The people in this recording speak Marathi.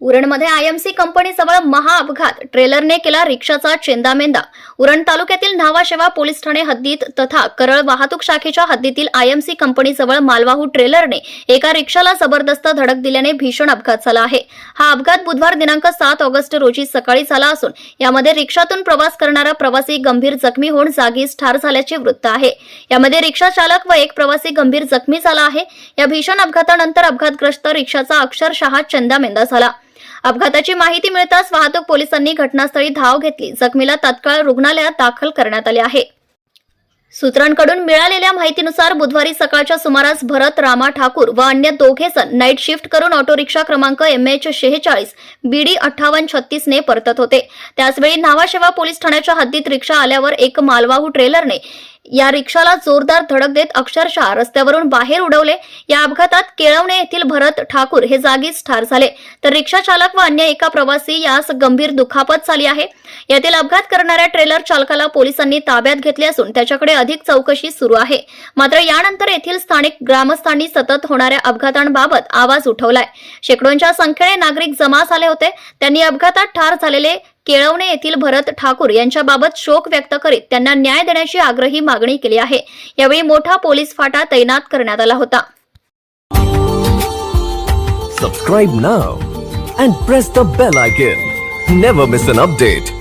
उरणमध्ये आयएमसी कंपनीजवळ महाअपघात ट्रेलरने केला रिक्षाचा चेंदामेंदा. उरण तालुक्यातील न्हावाशेवा पोलीस ठाणे हद्दीत तथा करळ वाहतूक शाखेच्या हद्दीतील आयएमसी कंपनीजवळ मालवाहू ट्रेलरने एका रिक्षाला जबरदस्त धडक दिल्याने भीषण अपघात झाला आहे. हा अपघात बुधवार दिनांक सात ऑगस्ट रोजी सकाळी झाला असून यामध्ये रिक्षातून प्रवास करणारा प्रवासी गंभीर जखमी होऊन जागीच ठार झाल्याचे वृत्त आहे. यामध्ये रिक्षा चालक व एक प्रवासी गंभीर जखमी झाला आहे. या भीषण अपघातानंतर अपघातग्रस्त रिक्षाचा अक्षरशः चंदामेंदा झाला. अपघाताची माहिती मिळताच वाहतूक पोलिसांनी घटनास्थळी धाव घेतली. जखमीला तात्काळ रुग्णालयात दाखल करण्यात आले आहे. सूत्रांकडून मिळालेल्या माहितीनुसार बुधवारी सकाळच्या सुमारास भरत रामा ठाकूर व अन्य दोघे जण नाईट शिफ्ट करून ऑटो रिक्षा क्रमांक एम एच शेहेचाळीस बीडी अठ्ठावन्न छत्तीसने परतत होते. त्याचवेळी नावाशेवा पोलीस ठाण्याच्या हद्दीत रिक्षा आल्यावर एक मालवाहू ट्रेलरने या रिक्षाला जोरदार धडक देत अक्षरशः रस्त्यावरून बाहेर उडवले. या अपघातात केळवणे येथील भरत ठाकूर हे जागीच ठार झाले. तर रिक्षा चालक व अन्य एका प्रवासी यास गंभीर दुखापत झाली आहे. यातील अपघात करणाऱ्या ट्रेलर चालकाला पोलिसांनी ताब्यात घेतले असून त्याच्याकडे अधिक चौकशी सुरू आहे. मात्र यानंतर येथील स्थानिक ग्रामस्थांनी सतत होणाऱ्या अपघातांबाबत आवाज उठवलाय. शेकडोंच्या संख्येने नागरिक जमा झाले होते. त्यांनी अपघातात ठार झालेले केळवणे येथील भरत ठाकूर यांच्याबाबत शोक व्यक्त करीत त्यांना न्याय देण्याची आग्रही मागणी केली आहे यावेळी मोठा पोलीस फाटा तैनात करण्यात आला होता Subscribe now and press the bell icon. Never miss an update.